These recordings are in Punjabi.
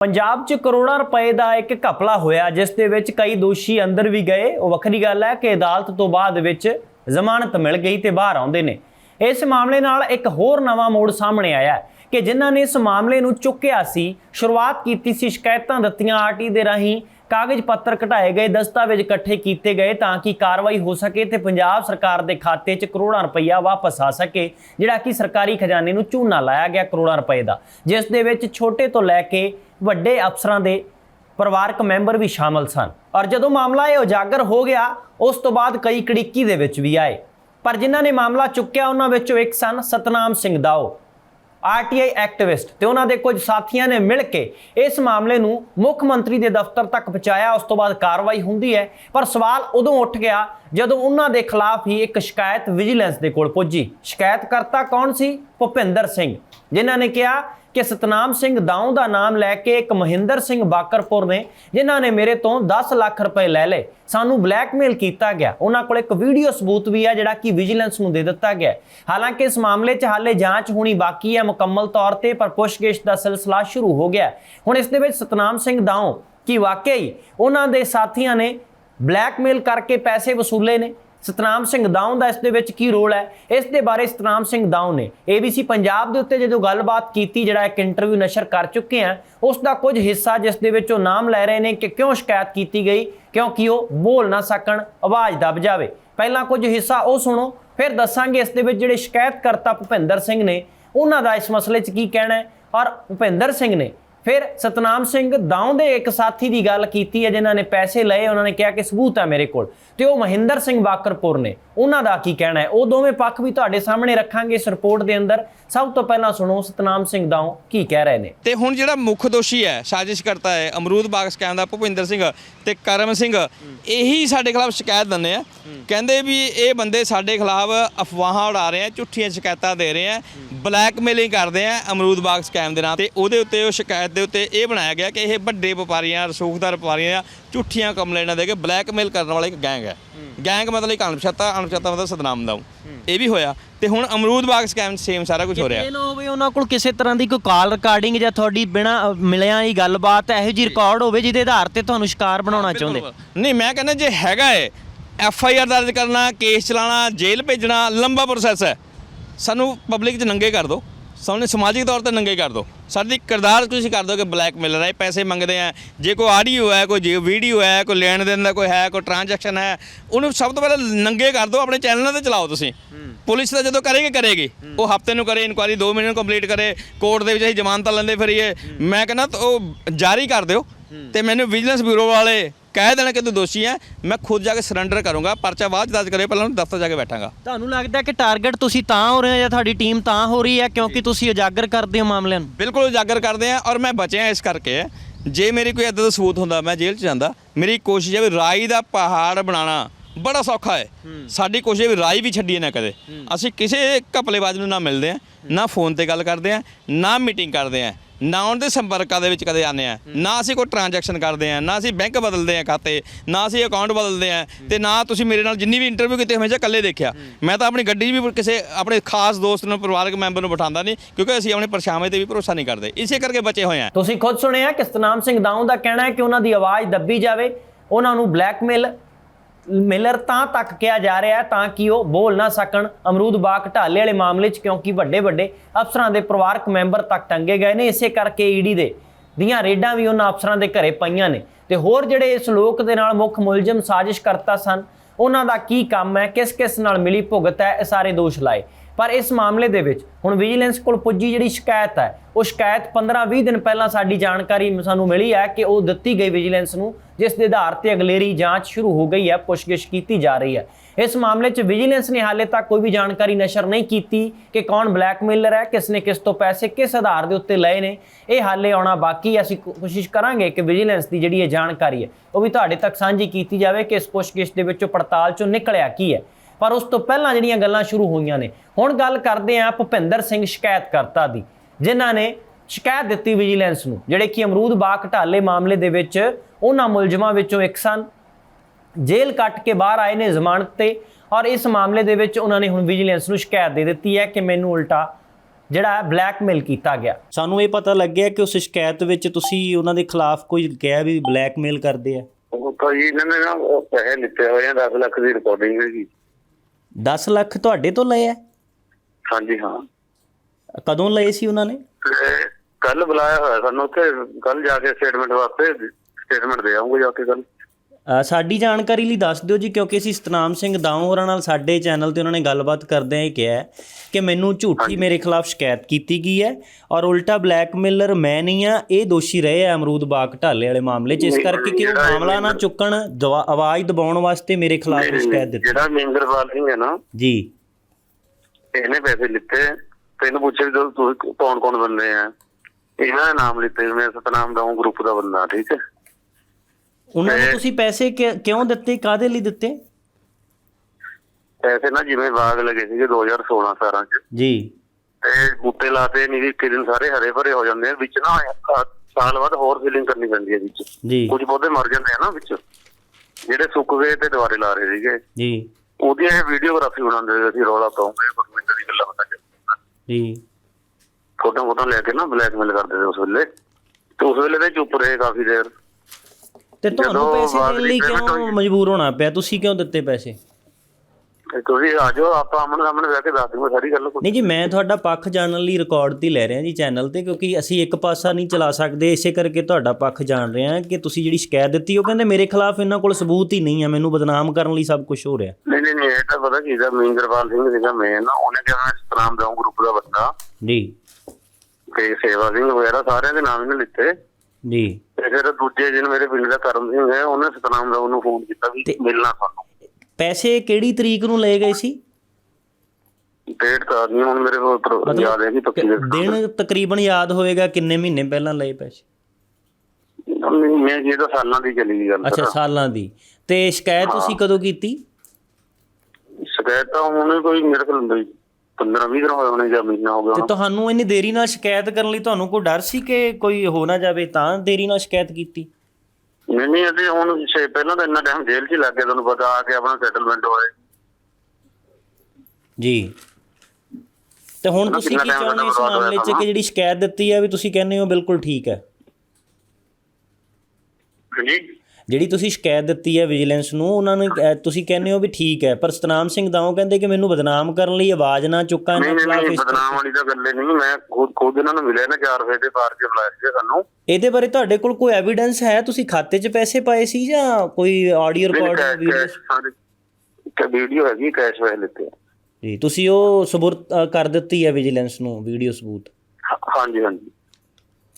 ਪੰਜਾਬ 'ਚ ਕਰੋੜਾਂ ਰੁਪਏ ਦਾ ਇੱਕ ਘਪਲਾ ਹੋਇਆ, ਜਿਸ ਦੇ ਵਿੱਚ ਕਈ ਦੋਸ਼ੀ ਅੰਦਰ ਵੀ ਗਏ। ਉਹ ਵੱਖਰੀ ਗੱਲ ਹੈ ਕਿ ਅਦਾਲਤ ਤੋਂ ਬਾਅਦ ਵਿੱਚ ਜ਼ਮਾਨਤ ਮਿਲ ਗਈ ਤੇ ਬਾਹਰ ਆਉਂਦੇ ਨੇ। ਇਸ ਮਾਮਲੇ ਨਾਲ ਇੱਕ ਹੋਰ ਨਵਾਂ ਮੋੜ ਸਾਹਮਣੇ ਆਇਆ ਕਿ ਜਿਨ੍ਹਾਂ ਨੇ ਇਸ ਮਾਮਲੇ ਨੂੰ ਚੁੱਕਿਆ ਸੀ, ਸ਼ੁਰੂਆਤ ਕੀਤੀ ਸੀ, ਸ਼ਿਕਾਇਤਾਂ ਦਿੱਤੀਆਂ ਆਰਟੀ ਦੇ ਰਾਹੀਂ ਕਾਗਜ਼ ਪੱਤਰ ਘਟਾਏ ਗਏ, ਦਸਤਾਵੇਜ਼ ਇਕੱਠੇ ਕੀਤੇ ਗਏ ਤਾਂ ਕਿ ਕਾਰਵਾਈ ਹੋ ਸਕੇ ਤੇ ਪੰਜਾਬ ਸਰਕਾਰ ਦੇ ਖਾਤੇ 'ਚ ਕਰੋੜਾਂ ਰੁਪਈਆ ਵਾਪਸ ਆ ਸਕੇ, ਜਿਹੜਾ ਕਿ ਸਰਕਾਰੀ ਖਜ਼ਾਨੇ ਨੂੰ ਝੂਨਾ ਲਾਇਆ ਗਿਆ ਕਰੋੜਾਂ ਰੁਪਏ ਦਾ। ਜਿਸ ਦੇ ਵਿੱਚ ਛੋਟੇ ਤੋਂ ਲੈ ਕੇ ਵੱਡੇ ਅਫਸਰਾਂ ਦੇ ਪਰਿਵਾਰਕ ਮੈਂਬਰ ਵੀ ਸ਼ਾਮਲ ਸਨ। ਔਰ ਜਦੋਂ ਮਾਮਲਾ ਇਹ ਉਜਾਗਰ ਹੋ ਗਿਆ, ਉਸ ਤੋਂ ਬਾਅਦ ਕਈ ਕੜੀਕੀ ਦੇ ਵਿੱਚ ਵੀ ਆਏ। ਪਰ ਜਿਨ੍ਹਾਂ ਨੇ ਮਾਮਲਾ ਚੁੱਕਿਆ, ਉਹਨਾਂ ਵਿੱਚੋਂ ਇੱਕ ਸਨ ਸਤਨਾਮ ਸਿੰਘ ਦਾਓ ਆਰਟੀਆਈ ਐਕਟਿਵਿਸਟ। ਤੇ ਉਹਨਾਂ ਦੇ ਕੁਝ ਸਾਥੀਆਂ ਨੇ ਮਿਲ ਕੇ ਇਸ ਮਾਮਲੇ ਨੂੰ ਮੁੱਖ ਮੰਤਰੀ ਦੇ ਦਫ਼ਤਰ ਤੱਕ ਪਹੁੰਚਾਇਆ। ਉਸ ਤੋਂ ਬਾਅਦ ਕਾਰਵਾਈ ਹੁੰਦੀ ਹੈ। ਪਰ ਸਵਾਲ ਉਦੋਂ ਉੱਠ ਗਿਆ ਜਦੋਂ ਉਹਨਾਂ ਦੇ ਖਿਲਾਫ ਹੀ ਇੱਕ ਸ਼ਿਕਾਇਤ ਵਿਜੀਲੈਂਸ ਦੇ ਕੋਲ ਪੁੱਜੀ। ਸ਼ਿਕਾਇਤਕਰਤਾ ਕੌਣ ਸੀ? ਭੁਪਿੰਦਰ ਸਿੰਘ, ਜਿਨ੍ਹਾਂ ਨੇ ਕਿਹਾ ਕਿ ਸਤਨਾਮ ਸਿੰਘ ਦਾਊ ਦਾ ਨਾਮ ਲੈ ਕੇ ਇੱਕ ਮਹਿੰਦਰ ਸਿੰਘ ਬਾਕਰਪੁਰ ਨੇ, ਜਿਨ੍ਹਾਂ ਨੇ ਮੇਰੇ ਤੋਂ 10 ਲੱਖ ਰੁਪਏ ਲੈ ਲਏ। ਸਾਨੂੰ ਬਲੈਕਮੇਲ ਕੀਤਾ ਗਿਆ। ਉਹਨਾਂ ਕੋਲ ਇੱਕ ਵੀਡੀਓ ਸਬੂਤ ਵੀ ਹੈ ਜਿਹੜਾ ਕਿ ਵਿਜੀਲੈਂਸ ਨੂੰ ਦੇ ਦਿੱਤਾ ਗਿਆ ਹਾਲਾਂਕਿ ਇਸ ਮਾਮਲੇ 'ਚ ਹਾਲੇ ਜਾਂਚ ਹੋਣੀ ਬਾਕੀ ਹੈ ਮੁਕੰਮਲ ਤੌਰ ਤੇ, ਪਰ ਪੁੱਛਗਿੱਛ ਦਾ ਸਿਲਸਿਲਾ ਸ਼ੁਰੂ ਹੋ ਗਿਆ ਹੁਣ ਇਸ ਦੇ ਵਿੱਚ ਸਤਨਾਮ ਸਿੰਘ ਦਾਊ, ਕੀ ਵਾਕਈ ਉਹਨਾਂ ਦੇ ਸਾਥੀਆਂ ਨੇ ਬਲੈਕਮੇਲ ਕਰਕੇ ਪੈਸੇ ਵਸੂਲੇ ਨੇ? ਸਤਨਾਮ ਸਿੰਘ ਦਾਊ ਦਾ ਇਸ ਦੇ ਵਿੱਚ ਕੀ ਰੋਲ ਹੈ? ਇਸ ਦੇ ਬਾਰੇ ਸਤਨਾਮ ਸਿੰਘ ਦਾਊ ਨੇ ABC ਪੰਜਾਬ ਦੇ ਉੱਤੇ ਜਦੋਂ ਗੱਲਬਾਤ ਕੀਤੀ, ਜਿਹੜਾ ਇੱਕ ਇੰਟਰਵਿਊ ਨਸ਼ਰ ਕਰ ਚੁੱਕੇ ਆ, ਉਸ ਦਾ ਕੁਝ ਹਿੱਸਾ ਜਿਸ ਦੇ ਵਿੱਚ ਉਹ ਨਾਮ ਲੈ ਰਹੇ ਨੇ ਕਿ ਕਿਉਂ ਸ਼ਿਕਾਇਤ ਕੀਤੀ ਗਈ, ਕਿਉਂਕਿ ਉਹ ਬੋਲ ਨਾ ਸਕਣ, ਆਵਾਜ਼ ਦਬ ਜਾਵੇ। ਪਹਿਲਾਂ ਕੁਝ ਹਿੱਸਾ ਉਹ ਸੁਣੋ, ਫਿਰ ਦੱਸਾਂਗੇ ਇਸ ਦੇ ਵਿੱਚ ਜਿਹੜੇ ਸ਼ਿਕਾਇਤਕਰਤਾ ਭੁਪਿੰਦਰ ਸਿੰਘ ਨੇ, ਉਹਨਾਂ ਦਾ ਇਸ ਮਸਲੇ 'ਚ ਕੀ ਕਹਿਣਾ ਹੈ? ਔਰ ਭੁਪਿੰਦਰ ਸਿੰਘ ਨੇ ਫਿਰ ਸਤਨਾਮ ਸਿੰਘ ਦਾਉ ਦੇ ਇੱਕ ਸਾਥੀ ਦੀ ਗੱਲ ਕੀਤੀ ਹੈ, ਜਿਨ੍ਹਾਂ ਨੇ ਪੈਸੇ ਲਏ, ਉਹਨਾਂ ਨੇ ਕਿਹਾ ਕਿ ਸਬੂਤ ਹੈ ਮੇਰੇ ਕੋਲ। ਤੇ ਉਹ ਮਹਿੰਦਰ ਸਿੰਘ ਬਾਕਰਪੁਰ ਨੇ। ਉਹਨਾਂ ਦਾ ਕੀ ਕਹਿਣਾ ਹੈ? ਉਹ ਦੋਵੇਂ ਪੱਖ ਵੀ ਤੁਹਾਡੇ ਸਾਹਮਣੇ ਰੱਖਾਂਗੇ ਇਸ ਰਿਪੋਰਟ ਦੇ ਅੰਦਰ। ਸਭ ਤੋਂ ਪਹਿਲਾਂ ਸੁਣੋ, ਸਤਨਾਮ ਸਿੰਘ ਦਾਉ ਕੀ ਕਹਿ ਰਹੇ ਨੇ? ਤੇ ਹੁਣ ਜਿਹੜਾ ਮੁੱਖ ਦੋਸ਼ੀ ਹੈ ਸਾਜ਼ਿਸ਼ ਕਰਤਾ ਹੈ, ਅਮਰੂਦ ਬਾਗ ਸਕੈਮ ਦਾ ਭੁਪਿੰਦਰ ਸਿੰਘ ਤੇ ਕਰਮ ਸਿੰਘ, ਇਹੀ ਸਾਡੇ ਖਿਲਾਫ ਸ਼ਿਕਾਇਤ ਦਿੰਦੇ ਆ। ਕਹਿੰਦੇ ਵੀ ਇਹ ਬੰਦੇ ਸਾਡੇ ਖਿਲਾਫ ਅਫਵਾਹਾਂ ਉਡਾ ਰਹੇ ਆ, ਝੂਠੀਆਂ ਸ਼ਿਕਾਇਤਾਂ ਦੇ ਰਹੇ ਆ, ਬਲੈਕਮੇਲਿੰਗ ਕਰਦੇ ਆ ਅਮਰੂਦ ਬਾਗ ਸਕੈਮ ਦੇ ਨਾਂ ਤੇ। ਉਹਦੇ ਉੱਤੇ ਉਹ ਸ਼ਿਕਾਇਤ ਦੇ ਉੱਤੇ ਇਹ ਬਣਾਇਆ ਗਿਆ ਕਿ ਇਹ ਵੱਡੇ ਵਪਾਰੀਆਂ ਰਸੂਖਦਾਰ ਵਪਾਰੀਆਂ ਝੂਠੀਆਂ ਕੰਪਲੇਨਾਂ ਦੇ ਕੇ ਬਲੈਕਮੇਲ ਕਰਨ ਵਾਲਾ ਇੱਕ ਗੈਂਗ ਹੈ। ਗੈਂਗ ਮਤਲਬ ਇੱਕ ਅਣਪਛਾਤਾ ਅਣਪਛਾਤਾ ਮਤਲਬ ਸਦਨਾਮ ਦਾ ਇਹ ਵੀ ਹੋਇਆ ਤੇ ਹੁਣ ਅਮਰੂਦ ਬਾਗ ਸਕੈਮ ਸੇਮ ਸਾਰਾ ਕੁਝ ਹੋ ਰਿਹਾ। ਇਹ ਨਾ ਹੋਵੇ ਉਹਨਾਂ ਕੋਲ ਕਿਸੇ ਤਰ੍ਹਾਂ ਦੀ ਕੋਈ ਕਾਲ ਰਿਕਾਰਡਿੰਗ ਜਾਂ ਤੁਹਾਡੀ ਬਿਨਾ ਮਿਲਿਆਂ ਹੀ ਗੱਲਬਾਤ ਇਹੋ ਜੀ ਰਿਕਾਰਡ ਹੋਵੇ ਜਿਹਦੇ ਆਧਾਰ ਤੇ ਤੁਹਾਨੂੰ ਸ਼ਿਕਾਰ ਬਣਾਉਣਾ ਚਾਹੁੰਦੇ। ਨਹੀਂ ਮੈਂ ਕਹਿੰਦਾ ਜੇ ਹੈਗਾ ਏ ਐਫ ਆਈ ਆਰ ਦਰਜ ਕਰਨਾ ਕੇਸ ਚਲਾਉਣਾ ਜੇਲ੍ਹ ਭੇਜਣਾ ਲੰਬਾ ਪ੍ਰੋਸੈਸ ਹੈ। ਸਾਨੂੰ ਪਬਲਿਕ 'ਚ ਨੰਗੇ ਕਰ ਦਿਓ। ਸਾਨੂੰ ਸਮਾਜਿਕ ਤੌਰ ਤੇ ਨੰਗੇ ਕਰ ਦਿਓ ਸਾਡੀ ਕਿਰਦਾਰ ਤੁਸੀਂ ਕਰ ਦਿਓ ਕਿ ਬਲੈਕਮੇਲਰ ਹੈ, ਪੈਸੇ ਮੰਗਦੇ ਆ ਜੇ ਕੋਈ ਆਡੀਓ ਹੈ, ਕੋਈ ਜੇ ਵੀਡੀਓ ਹੈ, ਕੋਈ ਲੈਣ ਦੇਣ ਦਾ ਕੋਈ ਹੈ, ਕੋਈ ਟ੍ਰਾਂਜੈਕਸ਼ਨ ਹੈ, ਉਹਨੂੰ ਸਭ ਤੋਂ ਪਹਿਲਾਂ ਨੰਗੇ ਕਰ ਦਿਓ ਆਪਣੇ ਚੈਨਲਾਂ ਤੇ ਚਲਾਓ ਤੁਸੀਂ। ਪੁਲਿਸ ਤਾਂ ਜਦੋਂ ਕਰੇਗੀ ਕਰੇਗੀ। ਉਹ ਹਫ਼ਤੇ ਨੂੰ ਕਰੇ, ਇਨਕੁਆਰੀ 2 ਮਹੀਨੇ ਨੂੰ ਕੰਪਲੀਟ ਕਰੇ ਕੋਰਟ ਦੇ ਵਿੱਚ ਅਸੀਂ ਜ਼ਮਾਨਤਾਂ ਲੈਂਦੇ ਫਿਰੀਏ। ਮੈਂ ਕਹਿੰਦਾ, ਉਹ ਜਾਰੀ ਕਰ ਦਿਓ। ਤੇ ਮੈਨੂੰ ਵਿਜੀਲੈਂਸ ਬਿਊਰੋ ਵਾਲੇ ਕਹਿ ਦੇਣਾ ਕਿ ਤੂੰ ਦੋਸ਼ੀ ਹੈ ਮੈਂ ਖੁਦ ਜਾ ਕੇ ਸਰੈਂਡਰ ਕਰੂੰਗਾ ਪਰਚਾ ਬਾਅਦ ਦਰਜ ਕਰੇ ਪਹਿਲਾਂ ਉਹਨੂੰ ਦਫ਼ਤਰ ਜਾ ਕੇ ਬੈਠਾਂਗਾ। ਤੁਹਾਨੂੰ ਲੱਗਦਾ ਕਿ ਟਾਰਗੇਟ ਤੁਸੀਂ ਤਾਂ ਹੋ ਰਹੇ ਹੋ ਜਾਂ ਤੁਹਾਡੀ ਟੀਮ ਤਾਂ ਹੋ ਰਹੀ ਹੈ ਕਿਉਂਕਿ ਤੁਸੀਂ ਉਜਾਗਰ ਕਰਦੇ ਹੋ ਮਾਮਲਿਆਂ ਨੂੰ? ਬਿਲਕੁਲ ਉਜਾਗਰ ਕਰਦੇ ਆ ਔਰ ਮੈਂ ਬਚਿਆ ਇਸ ਕਰਕੇ। ਜੇ ਮੇਰੀ ਕੋਈ ਇਦਾਂ ਦਾ ਸਬੂਤ ਹੁੰਦਾ ਮੈਂ ਜੇਲ੍ਹ 'ਚ ਜਾਂਦਾ ਮੇਰੀ ਕੋਸ਼ਿਸ਼ ਹੈ ਵੀ ਰਾਈ ਦਾ ਪਹਾੜ ਬਣਾਉਣਾ ਬੜਾ ਸੌਖਾ ਹੈ। ਸਾਡੀ ਕੋਸ਼ਿਸ਼ ਹੈ ਵੀ ਰਾਈ ਵੀ ਛੱਡੀਏ ਨਾ ਕਦੇ। ਅਸੀਂ ਕਿਸੇ ਘਪਲੇਬਾਜ਼ ਨੂੰ ਨਾ ਮਿਲਦੇ ਆ ਨਾ ਫੋਨ ਤੇ ਗੱਲ ਕਰਦੇ ਆ ਨਾ ਮੀਟਿੰਗ ਕਰਦੇ ਆ। ਨਾ ਉਹਨਾਂ ਦੇ ਸੰਪਰਕਾਂ ਦੇ ਵਿੱਚ ਕਦੇ ਆਨੇ ਆ ਨਾ ਅਸੀਂ ਕੋਈ ਟ੍ਰਾਂਜੈਕਸ਼ਨ ਕਰਦੇ ਆ ਨਾ ਅਸੀਂ ਬੈਂਕ ਬਦਲਦੇ ਆ ਖਾਤੇ ਨਾ ਅਸੀਂ ਅਕਾਊਂਟ ਬਦਲਦੇ ਆ ਤੇ ਨਾ ਤੁਸੀਂ ਮੇਰੇ ਨਾਲ ਜਿੰਨੀ ਵੀ ਇੰਟਰਵਿਊ ਕੀਤੀ ਹਮੇਸ਼ਾ ਇਕੱਲੇ ਦੇਖਿਆ। ਮੈਂ ਤਾਂ ਆਪਣੀ ਗੱਡੀ ਵੀ ਕਿਸੇ ਆਪਣੇ ਖਾਸ ਦੋਸਤ ਨੂੰ ਪਰਿਵਾਰਕ ਮੈਂਬਰ ਨੂੰ ਬਿਠਾਉਂਦਾ ਨਹੀਂ ਕਿਉਂਕਿ ਅਸੀਂ ਆਪਣੇ ਪਰਛਾਵੇਂ ਤੇ ਵੀ ਭਰੋਸਾ ਨਹੀਂ ਕਰਦੇ। ਇਸੇ ਕਰਕੇ ਬਚੇ ਹੋਏ ਆ। ਤੁਸੀਂ ਖੁਦ ਸੁਣਿਆ ਕਿ ਸਤਨਾਮ ਸਿੰਘ ਦਾਊ ਦਾ ਕਹਿਣਾ ਹੈ ਕਿ ਉਹਨਾਂ ਦੀ ਆਵਾਜ਼ ਦੱਬੀ ਜਾਵੇ ਉਹਨਾਂ ਨੂੰ ਬਲੈਕਮੇਲ ਮਿਲਰ ਤਾਂ ਤੱਕ ਕਿਹਾ ਜਾ ਰਿਹਾ ਤਾਂ ਕਿ ਉਹ ਬੋਲ ਨਾ ਸਕਣ। ਅਮਰੂਦ ਬਾਗ ਢਾਲੇ ਵਾਲੇ ਮਾਮਲੇ 'ਚ ਕਿਉਂਕਿ ਵੱਡੇ ਵੱਡੇ ਅਫਸਰਾਂ ਦੇ ਪਰਿਵਾਰਕ ਮੈਂਬਰ ਤੱਕ ਟੰਗੇ ਗਏ ਨੇ, ਇਸੇ ਕਰਕੇ ਈਡੀ ਦੇ ਦੀਆਂ ਰੇਡਾਂ ਵੀ ਉਹਨਾਂ ਅਫਸਰਾਂ ਦੇ ਘਰੇ ਪਈਆਂ ਨੇ। ਤੇ ਹੋਰ ਜਿਹੜੇ ਇਸ ਲੋਕ ਦੇ ਨਾਲ ਮੁੱਖ ਮੁਲਜ਼ਮ ਸਾਜ਼ਿਸ਼ ਕਰਤਾ ਸਨ, ਉਹਨਾਂ ਦਾ ਕੀ ਕੰਮ ਹੈ ਕਿਸ ਕਿਸ ਨਾਲ ਮਿਲੀ ਭੁਗਤ ਹੈ, ਇਹ ਸਾਰੇ ਦੋਸ਼ ਲਾਏ। ਪਰ ਇਸ ਮਾਮਲੇ ਦੇ ਵਿੱਚ ਹੁਣ ਵਿਜੀਲੈਂਸ ਕੋਲ ਪੁੱਜੀ ਜਿਹੜੀ ਸ਼ਿਕਾਇਤ ਹੈ, ਉਹ ਸ਼ਿਕਾਇਤ 15-20 ਦਿਨ ਪਹਿਲਾਂ ਸਾਡੀ ਜਾਣਕਾਰੀ ਸਾਨੂੰ ਮਿਲੀ ਹੈ ਕਿ ਉਹ ਦਿੱਤੀ ਗਈ ਵਿਜੀਲੈਂਸ ਨੂੰ, ਜਿਸ ਦੇ ਆਧਾਰ ਤੇ ਅਗਲੇਰੀ ਜਾਂਚ ਸ਼ੁਰੂ ਹੋ ਗਈ ਹੈ, ਪੁੱਛਗਿੱਛ ਕੀਤੀ ਜਾ ਰਹੀ ਹੈ ਇਸ ਮਾਮਲੇ 'ਚ ਵਿਜੀਲੈਂਸ ਨੇ ਹਾਲੇ ਤੱਕ ਕੋਈ ਵੀ ਜਾਣਕਾਰੀ ਨਸ਼ਰ ਨਹੀਂ ਕੀਤੀ ਕਿ ਕੌਣ ਬਲੈਕਮੇਲਰ ਹੈ, ਕਿਸ ਨੇ ਕਿਸ ਤੋਂ ਪੈਸੇ ਕਿਸ ਆਧਾਰ ਦੇ ਉੱਤੇ ਲਏ ਨੇ ਇਹ ਹਾਲੇ ਆਉਣਾ ਬਾਕੀ ਹੈ। ਅਸੀਂ ਕੋਸ਼ਿਸ਼ ਕਰਾਂਗੇ ਕਿ ਵਿਜੀਲੈਂਸ ਦੀ ਜਿਹੜੀ ਇਹ ਜਾਣਕਾਰੀ ਹੈ, ਉਹ ਵੀ ਤੁਹਾਡੇ ਤੱਕ ਸਾਂਝੀ ਕੀਤੀ ਜਾਵੇ ਕਿ ਇਸ ਪੁੱਛਗਿੱਛ ਦੇ ਵਿੱਚੋਂ ਪੜਤਾਲ 'ਚੋਂ ਨਿਕਲਿਆ ਕੀ ਹੈ ਪਰ ਉਸ ਤੋਂ ਪਹਿਲਾਂ ਜਿਹੜੀਆਂ ਗੱਲਾਂ ਸ਼ੁਰੂ ਹੋਈਆਂ ਨੇ। ਹੁਣ ਗੱਲ ਕਰਦੇ ਆਂ ਭੁਪਿੰਦਰ ਸਿੰਘ ਸ਼ਿਕਾਇਤਕਰਤਾ ਦੀ ਜਿਨ੍ਹਾਂ ਨੇ ਸ਼ਿਕਾਇਤ ਦਿੱਤੀ ਵਿਜੀਲੈਂਸ ਨੂੰ ਜਿਹੜੇ ਕਿ ਅਮਰੂਦ ਬਾਗ ਘਟਾਲੇ ਮਾਮਲੇ ਦੇ ਵਿੱਚ ਉਹਨਾਂ ਮੁਲਜ਼ਮਾਂ ਵਿੱਚੋਂ ਇੱਕ ਸਨ। ਜੇਲ੍ਹ ਕੱਟ ਕੇ ਬਾਹਰ ਆਏ ਨੇ ਜ਼ਮਾਨਤ ਤੇ ਔਰ ਇਸ ਮਾਮਲੇ ਦੇ ਵਿੱਚ ਉਹਨਾਂ ਨੇ ਹੁਣ ਵਿਜੀਲੈਂਸ ਨੂੰ ਸ਼ਿਕਾਇਤ ਦੇ ਦਿੱਤੀ ਹੈ ਕਿ ਮੈਨੂੰ ਉਲਟਾ ਜਿਹੜਾ ਬਲੈਕਮੇਲ ਕੀਤਾ ਗਿਆ। ਸਾਨੂੰ ਇਹ ਪਤਾ ਲੱਗਿਆ ਕਿ ਉਸ ਸ਼ਿਕਾਇਤ ਵਿੱਚ ਤੁਸੀਂ ਉਹਨਾਂ ਦੇ ਖਿਲਾਫ ਕੋਈ ਕਿਹਾ ਵੀ ਬਲੈਕਮੇਲ ਕਰਦੇ ਆ। ਉਹ ਤਾਂ ਜੀ ਇਹਨਾਂ ਨੇ ਨਾ ਉਹ ਪੈਸੇ ਲਿੱਤੇ ਹੋਏ ਆ 10 ਲੱਖ ਦੀ ਰਿਕਾਰਡਿੰਗ ਹੈਗੀ। 10 ਲੱਖ ਤੁਹਾਡੇ ਤੋਂ ਲਏ ਆ? ਹਾਂਜੀ ਹਾਂ। ਕਦੋਂ ਲਏ ਸੀ ਉਹਨਾਂ ਨੇ? ਕੱਲ ਬੁਲਾਇਆ ਹੋਇਆ ਸਾਨੂੰ ਉੱਥੇ ਕੱਲ ਜਾ ਕੇ ਸਟੇਟਮੈਂਟ ਵਾਸਤੇ ਸਟੇਟਮੈਂਟ ਦੇ ਆਉਂਗੇ ਜਾ ਕੇ ਕੱਲ ਸਾਡੀ ਜਾਣਕਾਰੀ ਲਈ ਦੱਸ ਦਿਓ ਜੀ ਕਿਉਂਕਿ ਅਸੀਂ ਸਤਨਾਮ ਸਿੰਘ ਦਾਊ ਹੋਰਾਂ ਨਾਲ ਸਾਡੇ ਚੈਨਲ ਤੇ ਉਹਨਾਂ ਨੇ ਗੱਲਬਾਤ ਕਰਦਿਆਂ ਇਹ ਕਿਹਾ ਕਿ ਮੈਨੂੰ ਝੂਠੀ ਮੇਰੇ ਖਿਲਾਫ ਸ਼ਿਕਾਇਤ ਕੀਤੀ ਗਈ ਹੈ ਔਰ ਉਲਟਾ ਬਲੈਕਮੇਲਰ ਮੈਂ ਨਹੀਂ ਆ ਇਹ ਦੋਸ਼ੀ ਰਹੇ ਆ ਅਮਰੂਦ ਬਾਗ ਢਾਲੇ ਵਾਲੇ ਮਾਮਲੇ 'ਚ ਇਸ ਕਰਕੇ ਕਿ ਉਹ ਮਾਮਲਾ ਨਾ ਚੁੱਕਣ ਆਵਾਜ਼ ਦਬਾਉਣ ਵਾਸਤੇ ਮੇਰੇ ਖਿਲਾਫ ਸ਼ਿਕਾਇਤ ਦਿੱਤੀ। ਜਿਹੜਾ ਮਹਿੰਦਰਪਾਲ ਸਿੰਘ ਹੈ ਨਾ ਜੀ। ਇਹਨੇ ਪੈਸੇ ਲਿੱਤੇ ਤੈਨੂੰ ਪੁੱਛੇ ਵੀ ਤੁਸੀਂ ਕੌਣ ਕੌਣ ਬੰਦੇ ਆ ਇਹਨਾਂ ਦੇ ਨਾਮ ਲਿੱਤੇ ਮੈਂ ਸਤਨਾਮ ਦਾ ਗਰੁੱਪ ਦਾ ਬੰਦਾ ਠੀਕ ਹੈ? ਉਹਨਾਂ ਨੂੰ ਤੁਸੀਂ ਪੈਸੇ ਕਿ- ਕਿਉਂ ਦਿੱਤੇ? ਕਾਦੇ ਲਈ ਦਿੱਤੇ? ਪੈਸੇ ਨਾ ਜਿਵੇਂ ਬਾਗ ਲੱਗੇ ਸੀਗੇ 2016 17 ਚ। ਜੀ। ਤੇ ਬੂਟੇ ਲਾਤੇ ਨਹੀਂ ਇੱਕ ਦਿਨ ਸਾਰੇ ਹਰੇ ਭਰੇ ਹੋ ਜਾਂਦੇ ਆ। ਵਿੱਚ ਨਾ ਅ, ਸਾਲ ਬਾਅਦ ਹੋਰ ਫਿਲਿੰਗ ਕਰਨੀ ਪੈਂਦੀ ਹੈ ਵਿੱਚ। ਜੀ। ਕੁਝ ਪੌਦੇ ਮਰ ਜਾਂਦੇ ਆ ਨਾ ਵਿੱਚ। ਜਿਹੜੇ ਸੁੱਕ ਗਏ ਤੇ ਦੁਬਾਰੇ ਲਾ ਰਹੇ ਸੀਗੇ। ਜੀ। ਉਹਦੀਆਂ ਇਹ ਵੀਡੀਓਗ੍ਰਾਫੀ ਬਣਾਉਂਦੇ ਸੀ ਅਸੀਂ ਰੌਲਾ ਪਾਉਂਗੇ ਗਵਰਨਮੈਂਟ ਦੀ ਗੱਲਾਂ ਪਤਾ ਚੱਲਦਾ ਜੀ। ਫੋਟੋ ਫੋਟੋ ਲੈ ਕੇ ਨਾ ਬਲੈਕਮੇਲ ਕਰਦੇ ਸੀ ਉਸ ਵੇਲੇ। ਤੇ ਉਸ ਵੇਲੇ ਤੇ ਚੁੱਪ ਰਹੇ ਕਾਫੀ ਦੇਰ। ਤੇ ਤੁਹਾਨੂੰ ਜਦੋਂ ਪੈਸੇ ਦੇਣ ਲਈ payment ਕਿਉਂ ਹੋਈ। ਮਜਬੂਰ ਹੋਣਾ ਪਿਆ? ਤੁਸੀਂ ਕਿਉਂ ਦਿੱਤੇ ਪੈਸੇ? ਤੇ ਤੁਸੀਂ ਆ ਜਾਓ ਆਪਾਂ ਆਮਣ ਸਾਹਮਣੇ ਬਹਿ ਕੇ ਦੱਸ ਦੂੰਗਾ ਸਾਰੀ ਗੱਲ। ਨਹੀਂ ਜੀ ਮੈਂ ਤੁਹਾਡਾ ਪੱਖ ਜਾਣਨ ਲਈ ਰਿਕਾਰਡ ਤੇ ਲੈ ਰਿਹਾ ਜੀ ਚੈਨਲ ਤੇ ਕਿਉਂਕਿ ਅਸੀਂ ਇੱਕ ਪਾਸਾ ਨਹੀਂ ਚਲਾ ਸਕਦੇ ਇਸੇ ਕਰਕੇ ਤੁਹਾਡਾ ਪੱਖ ਜਾਣ ਰਹੇ ਹਾਂ ਕਿ ਤੁਸੀਂ ਜਿਹੜੀ ਸ਼ਿਕਾਇਤ ਦਿੱਤੀ ਉਹ ਕਹਿੰਦੇ ਮੇਰੇ ਖਿਲਾਫ ਇਹਨਾਂ ਕੋਲ ਸਬੂਤ ਹੀ ਨਹੀਂ ਹੈ ਮੈਨੂੰ ਬਦਨਾਮ ਕਰਨ ਲਈ ਸਭ ਕੁਝ ਹੋ ਰਿਹਾ। ਨਹੀਂ ਨਹੀਂ ਨਹੀਂ ਇਹ ਤਾਂ ਪਤਾ ਕੀ ਦਾ ਮਹਿੰਦਰਪਾਲ ਸਿੰਘ ਸੀਗਾ ਮੈਂ ਨਾ ਉਹਨੇ ਕਿਹਾ ਮੈਂ ਸਤਨਾਮ ਦਾ ਗਰੁੱਪ ਦਾ ਬੰਦਾ। ਜੀ। ਤੇ ਸੇਵਾ ਸਿੰਘ ਵਗੈਰਾ ਸਾਰਿਆਂ ਦੇ ਨਾਮ ਇਹਨੇ ਲਿੱਤੇ। ਜੀ। ਤੇ ਫਿਰ ਦੂਜੇ ਦਿਨ ਮੇਰੇ ਪਿੰਡ ਦਾ ਕਰਮ ਸਿੰਘ ਹੈ ਉਹਨੇ ਸਤਨਾਮ ਦਾ ਉਹਨੂੰ ਫੋਨ ਕੀਤਾ ਵੀ ਮਿਲਣਾ ਸਾਨੂੰ। ਪੈਸੇ ਕਿਹੜੀ ਤਰੀਕ ਨੂੰ ਲਏ ਗਏ ਸੀ? ਡੇਟ ਤਾਂ ਨਹੀਂ ਹੁਣ ਮੇਰੇ ਕੋਲ ਯਾਦ ਹੈ ਕਿ ਪੱਕੀ ਦਿਨ ਤਕਰੀਬਨ ਯਾਦ ਹੋਵੇਗਾ ਕਿੰਨੇ ਮਹੀਨੇ ਪਹਿਲਾਂ ਲਏ ਪੈਸੇ? ਮੈਂ ਜੀ ਤਾਂ ਸਾਲਾਂ ਦੀ ਚਲੀ ਗਈ ਗੱਲ ਅੱਛਾ ਸਾਲਾਂ ਦੀ। ਤੇ ਸ਼ਿਕਾਇਤ ਤੁਸੀਂ ਕਦੋਂ ਕੀਤੀ? ਸ਼ਿਕਾਇਤ ਤਾਂ ਹੁਣ ਕੋਈ ਮੇਰੇ ਕੋਲ 15 20 ਦਿਨ ਹੋਏ ਹੋਣੇ ਜਾਂ ਮਹੀਨਾ ਹੋ ਗਿਆ ਤੇ ਹੋਣਾ। ਤੁਹਾਨੂੰ ਇੰਨੀ ਦੇਰੀ ਨਾਲ ਸ਼ਿਕਾਇਤ ਕਰਨ ਲਈ ਤੁਹਾਨੂੰ ਕੋਈ ਡਰ ਸੀ ਕਿ ਕੋਈ ਹੋ ਨਾ ਜਾਵੇ ਤਾਂ ਦੇਰੀ ਨਾਲ ਸ਼ਿਕਾਇਤ ਕੀਤੀ? ਨਹੀਂ ਨਹੀਂ ਅਸੀਂ ਹੁਣ ਛੇ ਪਹਿਲਾਂ ਤਾਂ ਇੰਨਾ ਟਾਈਮ ਜੇਲ੍ਹ 'ਚ ਹੀ ਲੱਗ ਗਿਆ ਤੁਹਾਨੂੰ ਪਤਾ ਆ ਕੇ ਆਪਣਾ ਸੈਟਲਮੈਂਟ ਹੋਏ। ਜੀ। ਤੇ ਹੁਣ ਤੁਸੀਂ ਕੀ ਚਾਹੁੰਦੇ ਇਸ ਬਰਬਾਦ ਹੋਇਆ ਮਾਮਲੇ 'ਚ ਕਿ? ਜਿਹੜੀ ਸ਼ਿਕਾਇਤ ਦਿੱਤੀ ਹੈ ਵੀ ਤੁਸੀਂ ਕਹਿੰਦੇ ਹੋ ਬਿਲਕੁਲ ਠੀਕ ਹੈ? ਜੀ ਜਿਹੜੀ ਤੁਸੀਂ ਸ਼ਿਕਾਇਤ ਦਿੱਤੀ ਹੈ ਵਿਜੀਲੈਂਸ ਨੂੰ ਉਹਨਾਂ ਨੇ ਤੁਸੀਂ ਕਹਿੰਦੇ ਹੋ ਵੀ ਠੀਕ ਹੈ ਪਰ ਸਤਨਾਮ ਸਿੰਘ ਦਾਉ ਕਹਿੰਦੇ ਕਿ ਮੈਨੂੰ ਬਦਨਾਮ ਕਰਨ ਲਈ ਆਵਾਜ਼ ਨਾ ਚੁੱਕਾਂ ਇਹਨਾਂ ਖਿਲਾਫ ਇਸ ਬਦਨਾਮ ਵਾਲੀ ਤਾਂ ਗੱਲ ਨਹੀਂ ਮੈਂ ਖੁਦ ਖੁਦ ਇਹਨਾਂ ਨੂੰ ਮਿਲਿਆ ਨਾ 4 ਵਜੇ ਦੇ ਪਾਰ ਕੇ ਬੁਲਾਇਆ ਸੀ ਸਾਨੂੰ। ਇਹਦੇ ਬਾਰੇ ਤੁਹਾਡੇ ਕੋਲ ਕੋਈ ਐਵੀਡੈਂਸ ਹੈ? ਤੁਸੀਂ ਖਾਤੇ 'ਚ ਪੈਸੇ ਪਾਏ ਸੀ ਜਾਂ ਕੋਈ ਆਡੀਓ ਰਿਕਾਰਡ ਵੀਡੀਓ ਕੈਸ਼ ਸਾਰੇ ਕਿ ਵੀਡੀਓ ਹੈਗੀ ਕੈਸ਼ ਵੇ ਲਿੱਤੇ। ਜੀ ਤੁਸੀਂ ਉਹ ਸਬੂਤ ਕਰ ਦਿੱਤੀ ਹੈ ਵਿਜੀਲੈਂਸ ਨੂੰ ਵੀਡੀਓ ਸਬੂਤ? ਹਾਂਜੀ ਹਾਂਜੀ।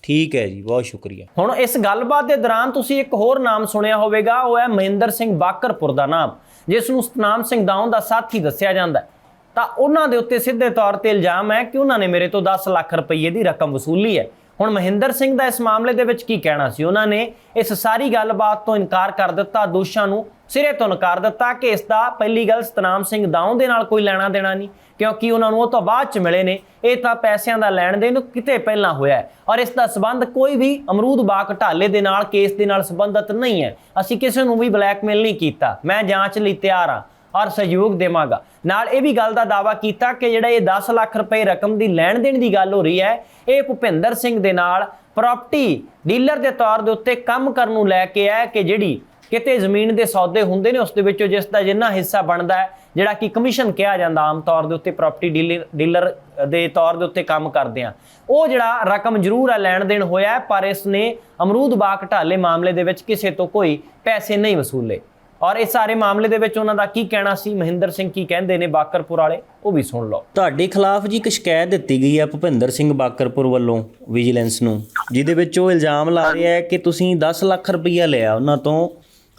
ਠੀਕ ਹੈ ਜੀ, ਬਹੁਤ ਸ਼ੁਕਰੀਆ ਹੁਣ ਇਸ ਗੱਲਬਾਤ ਦੇ ਦੌਰਾਨ ਤੁਸੀਂ ਇੱਕ ਹੋਰ ਨਾਮ ਸੁਣਿਆ ਹੋਵੇਗਾ, ਉਹ ਹੈ ਮਹਿੰਦਰ ਸਿੰਘ ਬਾਕਰਪੁਰ ਦਾ ਨਾਮ, ਜਿਸ ਨੂੰ ਸਤਨਾਮ ਸਿੰਘ ਦਾਉਂ ਦਾ ਸਾਥੀ ਦੱਸਿਆ ਜਾਂਦਾ ਹੈ। ਤਾਂ ਉਹਨਾਂ ਦੇ ਉੱਤੇ ਸਿੱਧੇ ਤੌਰ ਤੇ ਇਲਜ਼ਾਮ ਹੈ ਕਿ ਉਹਨਾਂ ਨੇ ਮੇਰੇ ਤੋਂ 10 ਲੱਖ ਰੁਪਏ ਦੀ ਰਕਮ ਵਸੂਲੀ ਹੈ ਹੁਣ ਮਹਿੰਦਰ ਸਿੰਘ ਦਾ ਇਸ ਮਾਮਲੇ ਦੇ ਵਿੱਚ ਕੀ ਕਹਿਣਾ ਸੀ? ਉਹਨਾਂ ਨੇ ਇਸ ਸਾਰੀ ਗੱਲਬਾਤ ਤੋਂ ਇਨਕਾਰ ਕਰ ਦਿੱਤਾ, ਦੋਸ਼ਾਂ ਨੂੰ ਸਿਰੇ ਤੋਂ ਨਕਾਰ ਦਿੱਤਾ ਕਿ ਇਸ ਦਾ ਪਹਿਲੀ ਗੱਲ ਸਤਨਾਮ ਸਿੰਘ ਦਾਉਂ ਦੇ ਨਾਲ ਕੋਈ ਲੈਣਾ ਦੇਣਾ ਨਹੀਂ, ਕਿਉਂਕਿ ਉਹਨਾਂ ਨੂੰ ਉਹ ਤੋਂ ਬਾਅਦ ਚ ਮਿਲੇ ਨੇ। ਇਹ ਤਾਂ ਪੈਸਿਆਂ ਦਾ ਲੈਣ ਦੇਣ ਕਿਤੇ ਪਹਿਲਾਂ ਹੋਇਆ ਹੈ। ਔਰ ਇਸ ਦਾ ਸਬੰਧ ਕੋਈ ਵੀ ਅਮਰੂਦ ਬਾਗ ਢਾਲੇ ਦੇ ਨਾਲ, ਕੇਸ ਦੇ ਨਾਲ ਸੰਬੰਧਿਤ ਨਹੀਂ ਹੈ। ਅਸੀਂ ਕਿਸੇ ਨੂੰ ਵੀ ਬਲੈਕਮੇਲ ਨਹੀਂ ਕੀਤਾ। ਮੈਂ ਜਾਂਚ ਲਈ ਤਿਆਰ ਹਾਂ। ਔਰ ਸਹਿਯੋਗ ਦੇਵਾਂਗਾ। ਨਾਲ ਇਹ ਵੀ ਗੱਲ ਦਾ ਦਾਵਾ ਕੀਤਾ ਕਿ ਜਿਹੜਾ ਇਹ 10 ਲੱਖ ਰੁਪਏ ਰਕਮ ਦੀ ਲੈਣ ਦੇਣ ਦੀ ਗੱਲ ਹੋ ਰਹੀ ਹੈ, ਇਹ ਭੁਪਿੰਦਰ ਸਿੰਘ ਦੇ ਨਾਲ ਪ੍ਰਾਪਰਟੀ ਡੀਲਰ ਦੇ ਤੌਰ ਦੇ ਉੱਤੇ ਕੰਮ ਕਰਨ ਨੂੰ ਲੈ ਕੇ ਹੈ ਕਿ ਜਿਹੜੀ ਕਿਤੇ ਜ਼ਮੀਨ ਦੇ ਸੌਦੇ ਹੁੰਦੇ ਨੇ, ਉਸ ਦੇ ਵਿੱਚੋਂ ਜਿਸ ਦਾ ਜਿੰਨਾ ਹਿੱਸਾ ਬਣਦਾ ਹੈ, ਜਿਹੜਾ ਕਿ ਕਮਿਸ਼ਨ ਕਿਹਾ ਜਾਂਦਾ ਆਮ ਤੌਰ ਦੇ ਉੱਤੇ ਪ੍ਰਾਪਰਟੀ ਡੀਲਰ ਡੀਲਰ ਦੇ ਤੌਰ ਦੇ ਉੱਤੇ ਕੰਮ ਕਰਦੇ ਆ। ਉਹ ਜਿਹੜਾ ਰਕਮ ਜ਼ਰੂਰ ਹੈ, ਲੈਣ ਦੇਣ ਹੋਇਆ ਪਰ ਇਸ ਨੇ ਅਮਰੂਦ ਬਾਗ ਢਾਲੇ ਮਾਮਲੇ ਦੇ ਵਿੱਚ ਕਿਸੇ ਤੋਂ ਕੋਈ ਪੈਸੇ ਨਹੀਂ ਵਸੂਲੇ। ਔਰ ਇਸ ਸਾਰੇ ਮਾਮਲੇ ਦੇ ਵਿੱਚ ਉਹਨਾਂ ਦਾ ਕੀ ਕਹਿਣਾ ਸੀ? ਮਹਿੰਦਰ ਸਿੰਘ ਕੀ ਕਹਿੰਦੇ ਨੇ? ਬਾਕਰਪੁਰ ਵਾਲੇ ਉਹ ਵੀ ਸੁਣ ਲਓ। ਤੁਹਾਡੇ ਖਿਲਾਫ ਜੀ ਇੱਕ ਸ਼ਿਕਾਇਤ ਦਿੱਤੀ ਗਈ ਹੈ ਭੁਪਿੰਦਰ ਸਿੰਘ ਬਾਕਰਪੁਰ ਵੱਲੋਂ ਵਿਜੀਲੈਂਸ ਨੂੰ ਜਿਹਦੇ ਵਿੱਚ ਉਹ ਇਲਜ਼ਾਮ ਲਾ ਰਿਹਾ ਹੈ ਕਿ ਤੁਸੀਂ 10 ਲੱਖ ਰੁਪਈਆ ਲਿਆ ਉਹਨਾਂ ਤੋਂ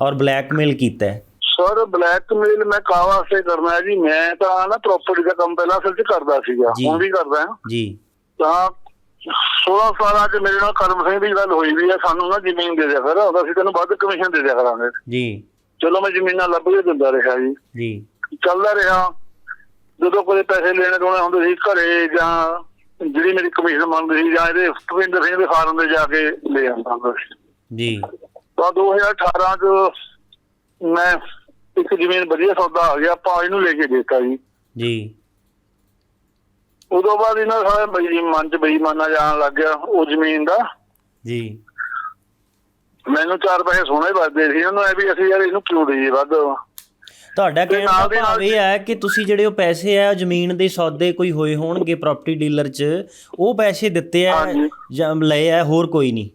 ਔਰ ਬਲੈਕਮੇਲ ਕੀਤਾ ਹੈ। ਸਰ ਬਲੈਕਮੇਲ ਮੈਂ ਕਾ ਵਾਸਤੇ ਕਰਨਾ ਹੈ ਜੀ? ਮੈਂ ਤਾਂ ਨਾ ਪ੍ਰਾਪਰਟੀ ਦਾ ਕੰਮ ਪਹਿਲਾਂ ਅਸਲ 'ਚ ਕਰਦਾ ਸੀਗਾ। ਹੁਣ ਵੀ ਕਰਦਾ ਹਾਂ। ਜੀ। ਤਾਂ 16 ਸਾਲਾਂ 'ਚ ਮੇਰੇ ਨਾਲ ਕਰਮ ਸਿੰਘ ਦੀ ਗੱਲ ਹੋਈ ਵੀ ਹੈ ਸਾਨੂੰ ਨਾ ਜ਼ਮੀਨ ਦੇ ਦਿਆ ਕਰ ਅਸੀਂ ਤੈਨੂੰ ਵੱਧ ਕਮਿਸ਼ਨ ਦੇ ਦਿਆ ਕਰਾਂਗੇ। ਜੀ। ਚਲੋ ਮੈਂ ਜ਼ਮੀਨਾਂ ਲੱਭ ਕੇ ਦਿੰਦਾ ਰਿਹਾ ਜੀ। ਜੀ। ਚੱਲਦਾ ਰਿਹਾ। ਜਦੋਂ ਕੋਈ ਪੈਸੇ ਲੈਣੇ ਦੋਣੇ ਹੁੰਦੇ ਸੀ ਘਰੇ ਜਾਂ ਜਿਹੜੀ ਮੇਰੀ ਕਮਿਸ਼ਨ ਮੰਗਦੀ ਸੀ ਜਾਂ ਇਹਦੇ ਭਵਿੰਦਰ ਸਿੰਘ ਦੇ ਫਾਰਮ ਤੇ ਜਾ ਕੇ ਲੈ ਆਉਂਦਾ ਜੀ। ਤਾਂ 2018 ਚ ਮੈਂ ਇੱਕ ਜ਼ਮੀਨ ਵਧੀਆ ਸੌਦਾ ਆ ਗਿਆ ਆਪਾਂ ਇਹਨੂੰ ਲੈ ਕੇ ਦਿੱਤਾ ਜੀ। ਜੀ। ਉਦੋਂ ਬਾਅਦ ਇਹਨਾਂ ਦਾ ਸਾਰਾ ਬਈ ਮਨ ਚ ਬੇਈਮਾਨਾ ਜਾਣ ਲੱਗ ਗਿਆ ਉਹ ਜ਼ਮੀਨ ਦਾ। ਜੀ। ਮੈਨੂੰ ਚਾਰ ਪੈਸੇ ਸੋਹਣੇ ਵੱਜਦੇ ਸੀ ਉਹਨਾਂ ਐ ਵੀ ਅਸੀਂ ਯਾਰ ਇਹਨੂੰ ਕਿਉਂ ਦਈਏ ਵੱਧ? ਤੁਹਾਡਾ ਕਹਿਣ ਦਾ ਭਾਵ ਇਹ ਹੈ ਕਿ ਤੁਸੀਂ ਜਿਹੜੇ ਉਹ ਪੈਸੇ ਆ ਜ਼ਮੀਨ ਦੇ ਸੌਦੇ ਕੋਈ ਹੋਏ ਹੋਣਗੇ ਪ੍ਰਾਪਰਟੀ ਡੀਲਰ 'ਚ ਉਹ ਪੈਸੇ ਦਿੱਤੇ ਆ। ਜਾਂ ਲਏ ਆ ਹੋਰ ਕੋਈ ਨਹੀਂ?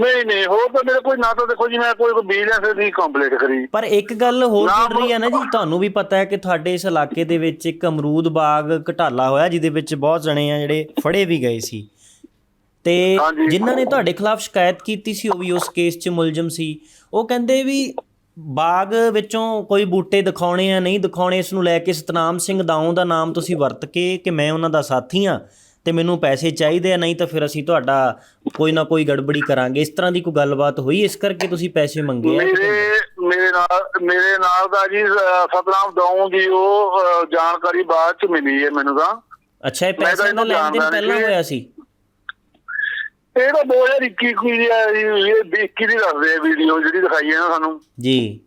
ਨਹੀਂ ਨਹੀਂ ਹੋਰ ਤਾਂ ਮੇਰੇ ਕੋਈ ਨਾ ਤਾਂ ਦੇਖੋ ਜੀ ਮੈਂ ਕੋਈ ਬਿਜ਼ਨਸ ਦੀ ਕੰਪਲੀਟ ਕਰੀ। ਪਰ ਇੱਕ ਗੱਲ ਹੋਰ ਜੁੜ ਰਹੀ ਹੈ ਨਾ ਜੀ ਤੁਹਾਨੂੰ ਵੀ ਪਤਾ ਹੈ ਕਿ ਤੁਹਾਡੇ ਇਸ ਇਲਾਕੇ ਦੇ ਵਿੱਚ ਇੱਕ ਅਮਰੂਦ ਬਾਗ ਘਟਾਲਾ ਹੋਇਆ ਜਿਹਦੇ ਵਿੱਚ ਬਹੁਤ ਜਣੇ ਆ ਜਿਹੜੇ ਫੜੇ ਵੀ ਗਏ ਸੀ। ਤੇ। ਜਿਨ੍ਹਾਂ ਨੇ ਤੁਹਾਡੇ ਖਿਲਾਫ ਸ਼ਿਕਾਇਤ ਕੀਤੀ ਸੀ ਉਹ ਵੀ ਉਸ ਕੇਸ 'ਚ ਮੁਲਜ਼ਮ ਸੀ। ਉਹ ਕਹਿੰਦੇ ਵੀ ਬਾਗ ਵਿੱਚੋਂ ਕੋਈ ਬੂਟੇ ਦਿਖਾਉਣੇ ਆ ਨਹੀਂ ਦਿਖਾਉਣੇ ਇਸ ਨੂੰ ਲੈ ਕੇ ਸਤਨਾਮ ਸਿੰਘ ਦਾਊ ਦਾ ਨਾਮ ਤੁਸੀਂ ਵਰਤ ਕੇ ਕਿ ਮੈਂ ਉਹਨਾਂ ਦਾ ਸਾਥੀ ਆ ਤੇ ਮੈਨੂੰ ਪੈਸੇ ਚਾਹੀਦੇ ਆ ਨਹੀਂ ਤਾਂ ਫਿਰ ਅਸੀਂ ਤੁਹਾਡਾ ਕੋਈ ਨਾ ਕੋਈ ਗੜਬੜੀ ਕਰਾਂਗੇ। ਇਸ ਤਰ੍ਹਾਂ ਦੀ ਕੋਈ ਗੱਲਬਾਤ ਹੋਈ? ਇਸ ਕਰਕੇ ਤੁਸੀਂ ਪੈਸੇ ਮੰਗੇ ਆ? ਮੇਰੇ ਮੇਰੇ ਨਾਲ ਮੇਰੇ ਨਾਲ ਦਾ ਜੀ ਸਤਨਾਮ ਦਊਂ ਦੀ ਉਹ ਜਾਣਕਾਰੀ ਬਾਅਦ ਚ ਮਿਲੀ ਹੈ ਮੈਨੂੰ ਤਾਂ। ਅੱਛਾ ਇਹ ਪੈਸੇ ਦਾ ਲੈਣ ਦੇਣ ਪਹਿਲਾਂ। ਹੋਇਆ ਸੀ? ਇਹ ਤਾਂ 2021 ਕੀ ਦੀ ਹੈ ਜੀ, ਇਹ 21 ਦੀ ਦੱਸਦੇ ਆ ਵੀਡੀਓ ਜਿਹੜੀ ਦਿਖਾਈ ਹੈ ਨਾ ਸਾਨੂੰ। ਜੀ।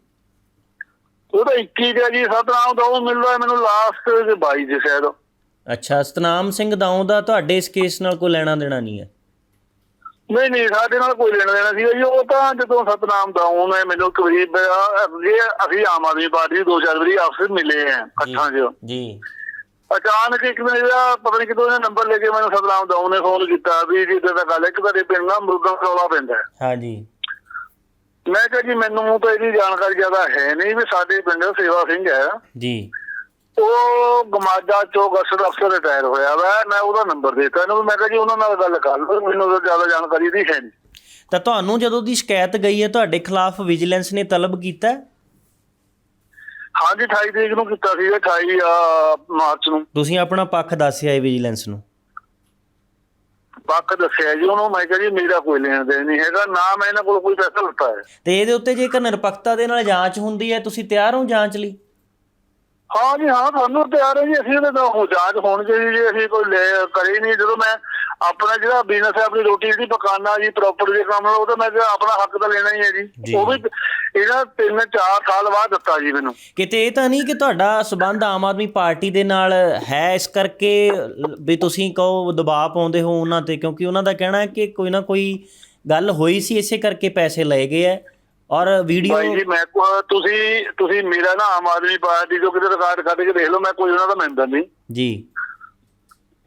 ਉਹ ਤਾਂ 21 ਦਾ ਜੀ ਸਤਨਾਮ ਦਊਂ ਮਿਲਦਾ ਹੈ ਮੈਨੂੰ ਲਾਸਟ 22 ਦੇ ਸ਼ਾਇਦ। ਅੱਛਾ ਸਤਨਾਮ ਸਿੰਘ ਦਾਊ ਦਾ ਤੁਹਾਡੇ ਇਸ ਕੇਸ ਨਾਲ ਕੋਈ ਲੈਣਾ ਦੇਣਾ ਨਹੀਂ ਹੈ? ਨਹੀਂ ਨਹੀਂ ਸਾਡੇ ਨਾਲ ਕੋਈ ਲੈਣਾ ਦੇਣਾ ਸੀ ਜੀ ਉਹ ਤਾਂ ਜਦੋਂ ਸਤਨਾਮ ਦਊਂ ਨੇ ਮੈਨੂੰ ਕਰੀਬ ਅਸੀਂ ਆਮ ਆਦਮੀ ਪਾਰਟੀ ਦੇ ਦੋ ਚਾਰ ਵਾਰੀ ਆਪਸ ਮਿਲੇ ਆ ਇਕੱਠਾਂ 'ਚ। ਜੀ। ਅਚਾਨਕ ਇੱਕ ਦਿਨ ਜਿਹੜਾ ਪਤਾ ਨਹੀਂ ਕਿਦੋਂ ਇਹਨੇ ਨੰਬਰ ਲੈ ਕੇ ਮੈਨੂੰ ਸਤਨਾਮ ਦਊਂ ਨੇ ਫੋਨ ਕੀਤਾ ਵੀ ਜੀ ਦਾ ਗੱਲ ਹੈ ਕਿ ਤੁਹਾਡੇ ਪਿੰਡ ਨਾਲ ਮਰੂਦਾਂ ਰੌਲਾ ਪੈਂਦਾ। ਹਾਂਜੀ। ਮੈਂ ਕਿਹਾ ਜੀ ਮੈਨੂੰ ਤਾਂ ਇਹਦੀ ਜਾਣਕਾਰੀ ਜ਼ਿਆਦਾ ਹੈ ਨਹੀਂ ਵੀ ਸਾਡੇ ਪਿੰਡ ਸੇਵਾ ਸਿੰਘ ਹੈ। ਜੀ। ਉਹ ਗਮਾਜਾ ਚੌਕ ਅਸਰ ਅਫਸਰ ਰਿਟਾਇਰ ਹੋਇਆ ਵਾ ਮੈਂ ਉਹਦਾ ਨੰਬਰ ਦਿੱਤਾ। ਇਹਨੂੰ ਵੀ ਮੈਂ ਕਿਹਾ ਜੀ ਉਹਨਾਂ ਨਾਲ ਗੱਲ ਕਰ ਲਓ ਮੈਨੂੰ ਤਾਂ ਜ਼ਿਆਦਾ ਜਾਣਕਾਰੀ ਦੀ ਹੈ ਨਹੀਂ ਤਾਂ ਤੁਹਾਨੂੰ ਜਦੋਂ ਦੀ ਸ਼ਿਕਾਇਤ ਗਈ ਹੈ ਤੁਹਾਡੇ ਖਿਲਾਫ ਵਿਜੀਲੈਂਸ ਨੇ ਤਲਬ ਕੀਤਾ? ਹਾਂਜੀ 28 ਤਰੀਕ ਨੂੰ ਕੀਤਾ ਸੀ 28 ਆ, ਮਾਰਚ ਨੂੰ। ਤੁਸੀਂ ਆਪਣਾ ਪੱਖ ਦੱਸਿਆ ਹੈ ਵਿਜੀਲੈਂਸ ਨੂੰ। ਪੱਕ ਦੱਸਿਆ ਜੀ ਉਹਨੂੰ ਮੈਂ ਕਿਹਾ ਜੀ ਮੇਰਾ ਕੋਈ ਲੈਣ ਦੇਣ ਨਹੀਂ ਹੈਗਾ ਨਾ ਮੈਂ ਇਹਨਾਂ ਕੋਲ ਕੋਈ ਪੈਸਾ ਲਿੱਤਾ ਹੈ ਤੇ ਇਹਦੇ ਉੱਤੇ ਜੇਕਰ ਨਿਰਪੱਖਤਾ ਦੇ ਨਾਲ ਜਾਂਚ ਹੁੰਦੀ ਹੈ ਤੁਸੀਂ ਤਿਆਰ ਹੋ ਜਾਂਚ ਲਈ? ਹਾਂ ਜੀ ਹਾਂ ਤੁਹਾਨੂੰ ਤਿਆਰ ਹੈ ਜੀ ਅਸੀਂ ਉਹਦੇ ਤਾਂ ਹੋ ਜਾਂਚ ਹੋਣ ਚਾਹੀਦੀ ਜੀ ਅਸੀਂ ਕੋਈ ਲੈ ਕਰੀ ਨਹੀਂ ਜਦੋਂ ਮੈਂ ਆਪਣਾ ਜਿਹੜਾ ਬਿਜ਼ਨਸ ਹੈ ਆਪਣੀ ਰੋਟੀ ਜਿਹੜੀ ਪਕਾਨਾ ਜੀ ਪ੍ਰੋਪਰ ਦੇ ਕੰਮ ਨਾਲ ਉਹ ਤਾਂ ਮੈਂ ਕਿਹਾ ਆਪਣਾ ਹੱਕ ਤਾਂ ਲੈਣਾ ਹੀ ਹੈ ਜੀ। ਜੀ ਉਹ ਵੀ ਤਿੰਨ ਚਾਰ ਸਾਲ ਬਾਅਦ ਦਿੱਤਾ ਜੀ ਮੈਨੂੰ। ਕਿਤੇ ਇਹ ਤਾਂ ਨਹੀਂ ਕਿ ਤੁਹਾਡਾ ਸਬੰਧ ਆਮ ਆਦਮੀ ਪਾਰਟੀ ਦੇ ਨਾਲ ਹੈ ਇਸ ਕਰਕੇ ਵੀ ਤੁਸੀਂ ਕਹੋ ਦਬਾਅ ਪਾਉਂਦੇ ਹੋ ਉਹਨਾਂ ਤੇ ਕਿਉਂਕਿ ਉਹਨਾਂ ਦਾ ਕਹਿਣਾ ਹੈ ਕਿ ਕੋਈ ਨਾ ਕੋਈ ਗੱਲ ਹੋਈ ਸੀ ਇਸੇ ਕਰਕੇ ਪੈਸੇ ਲਏ ਗਏ ਹੈ। ਔਰ ਵੀਡੀਓ ਭਾਈ ਜੀ ਮੈਂ ਤੁਸੀਂ ਤੁਸੀਂ ਮੇਰਾ ਨਾ ਆਮ ਆਦਮੀ ਪਾਰਟੀ ਜੋ ਕਿਤੇ ਰਿਕਾਰਡ ਕੱਢ ਕੇ ਦੇਖ ਲਓ ਮੈਂ ਕੋਈ ਉਹਨਾਂ ਦਾ ਮੈਂਬਰ ਨਹੀਂ। ਜੀ।